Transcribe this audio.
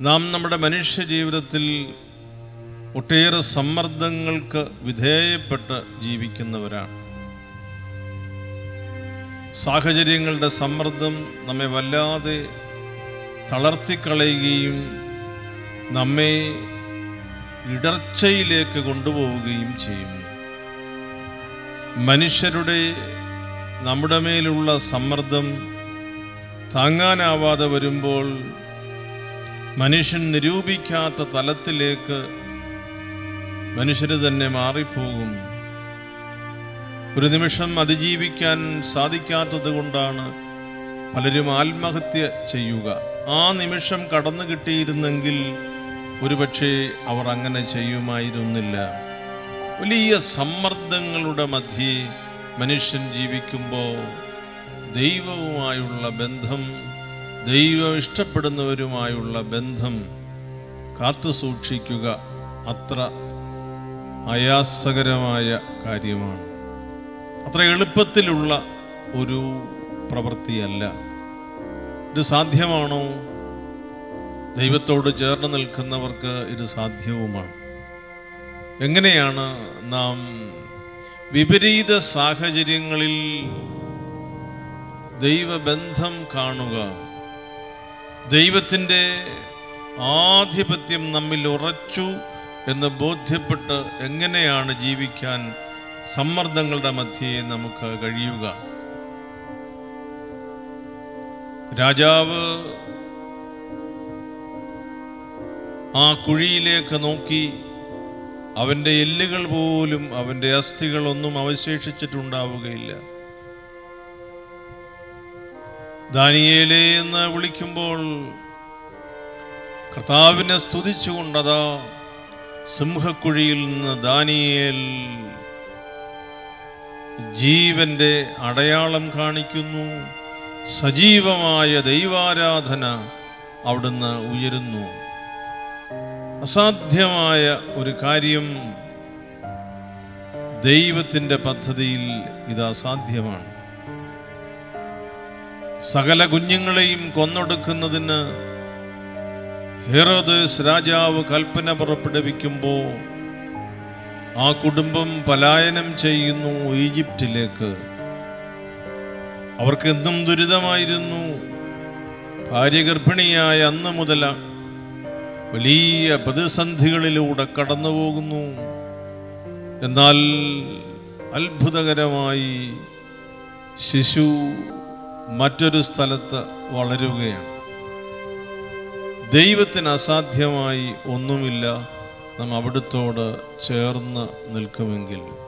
നാം നമ്മുടെ മനുഷ്യ ജീവിതത്തിൽ ഒട്ടേറെ സമ്മർദ്ദങ്ങൾക്ക് വിധേയപ്പെട്ട് ജീവിക്കുന്നവരാണ്. സാഹചര്യങ്ങളുടെ സമ്മർദ്ദം നമ്മെ വല്ലാതെ തളർത്തിക്കളയുകയും നമ്മെ ഇടർച്ചയിലേക്ക് കൊണ്ടുപോവുകയും ചെയ്യുന്നു. മനുഷ്യരുടെ നമ്മുടെ മേലുള്ള സമ്മർദ്ദം താങ്ങാനാവാതെ വരുമ്പോൾ മനുഷ്യൻ നിരൂപിക്കാത്ത തലത്തിലേക്ക് മനുഷ്യർ തന്നെ മാറിപ്പോകും. ഒരു നിമിഷം അതിജീവിക്കാൻ സാധിക്കാത്തത് കൊണ്ടാണ് പലരും ആത്മഹത്യ ചെയ്യുക. ആ നിമിഷം കടന്നു കിട്ടിയിരുന്നെങ്കിൽ ഒരുപക്ഷെ അവർ അങ്ങനെ ചെയ്യുമായിരുന്നില്ല. വലിയ സമ്മർദ്ദങ്ങളുടെ മധ്യേ മനുഷ്യൻ ജീവിക്കുമ്പോൾ ദൈവവുമായുള്ള ബന്ധം ദൈവം ഇഷ്ടപ്പെടുന്നവരുമായുള്ള ബന്ധം കാത്തു സൂക്ഷിക്കുക അത്ര ആയാസകരമായ കാര്യമാണ്. അത്ര എളുപ്പത്തിലുള്ള ഒരു പ്രവൃത്തിയല്ല. ഇത് സാധ്യമാണോ? ദൈവത്തോട് ചേർന്ന് നിൽക്കുന്നവർക്ക് ഇത് സാധ്യവുമാണ്. എങ്ങനെയാണ് നാം വിപരീത സാഹചര്യങ്ങളിൽ ദൈവബന്ധം കാണുക? ദൈവത്തിന്റെ ആധിപത്യം നമ്മിൽ ഉറച്ചു എന്ന് ബോധ്യപ്പെട്ട് എങ്ങനെയാണ് ജീവിക്കാൻ സമ്മർദ്ദങ്ങളുടെ മധ്യേ നമുക്ക് കഴിയുക? രാജാവ് ആ കുഴിയിലേക്ക് നോക്കി അവന്റെ എല്ലുകൾ പോലും അവന്റെ അസ്ഥികളൊന്നും അവശേഷിച്ചിട്ടുണ്ടാവുകയില്ല. ദാനിയേലേ എന്ന് വിളിക്കുമ്പോൾ കർത്താവിനെ സ്തുതിച്ചുകൊണ്ടതാ സിംഹക്കുഴിയിൽ നിന്ന് ദാനിയേൽ ജീവന്റെ അടയാളം കാണിക്കുന്നു. സജീവമായ ദൈവാരാധന അവിടുന്ന് ഉയരുന്നു. അസാധ്യമായ ഒരു കാര്യം ദൈവത്തിന്റെ പദ്ധതിയിൽ ഇത് അസാധ്യമാണ് സകല കുഞ്ഞുങ്ങളെയും കൊന്നൊടുക്കുന്നതിന് ഹെറോദേസ് രാജാവ് കൽപ്പന പുറപ്പെടുവിക്കുമ്പോൾ ആ കുടുംബം പലായനം ചെയ്യുന്നു ഈജിപ്തിലേക്ക്. അവർക്ക് എന്നും ദുരിതമായിരുന്നു. ഭാര്യ ഗർഭിണിയായ അന്ന് മുതൽ വലിയ പ്രതിസന്ധികളിലൂടെ കടന്നു പോകുന്നു എന്നാൽ അത്ഭുതകരമായി ശിശു മറ്റൊരു സ്ഥലത്ത് വളരുകയാണ്. ദൈവത്തിന് അസാധ്യമായി ഒന്നുമില്ല. നാം അവിടുത്തോട് ചേർന്ന് നിൽക്കുമെങ്കിൽ.